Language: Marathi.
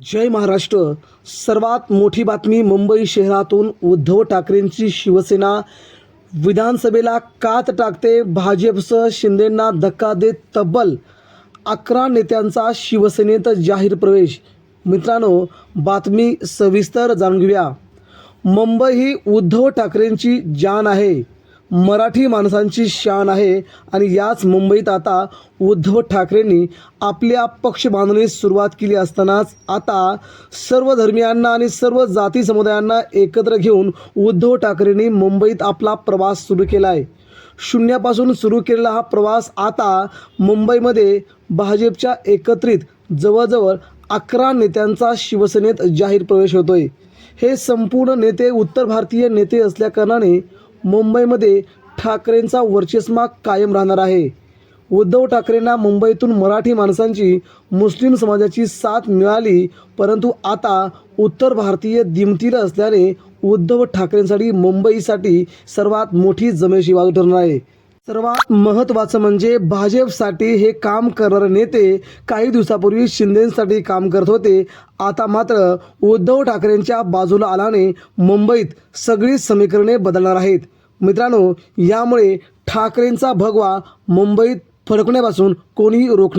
जय महाराष्ट्र. सर्वात मोठी बातमी मुंबई शहरातून उद्धव ठाकरेंची शिवसेना. विधानसभेला कात टाकते भाजपसह शिंदेंना धक्का देत तब्बल अकरा नेत्यांचा शिवसेनेत जाहीर प्रवेश. मित्रांनो बातमी सविस्तर जाणून घेऊया. मुंबई ही उद्धव ठाकरेंची जान आहे. मराठी माणसांची शान आहे. आणि याच मुंबईत आता उद्धव ठाकरेंनी आपल्या पक्ष बांधणीस सुरुवात केली असतानाच आता सर्व धर्मियांना आणि सर्व जाती समुदायांना एकत्र घेऊन उद्धव ठाकरेंनी मुंबईत आपला प्रवास सुरू केला आहे शून्यापासून सुरू केलेला हा प्रवास आता मुंबईमध्ये भाजपच्या एकत्रित जवळजवळ अकरा नेत्यांचा शिवसेनेत जाहीर प्रवेश होतोय. हे संपूर्ण नेते उत्तर भारतीय नेते असल्याकारणाने मुंबईमध्ये ठाकरेंचा वर्चस्मा कायम राहणार आहे. उद्धव ठाकरेंना मुंबईतून मराठी माणसांची मुस्लिम समाजाची साथ मिळाली परंतु आता उत्तर भारतीय दिमतीला असल्याने उद्धव ठाकरेंसाठी मुंबईसाठी सर्वात मोठी जमेशी बाजू ठरणार आहे. सर्वात महत्त्वाचं म्हणजे भाजपसाठी हे काम करणारे नेते काही दिवसापूर्वी शिंदेसाठी काम करत होते. आता मात्र उद्धव ठाकरेंच्या बाजूला आल्याने मुंबईत सगळी समीकरणे बदलणार आहेत. मित्रांनो यामुळे ठाकरेंचा भगवा मुंबईत फडकण्यापासून कोणीही रोख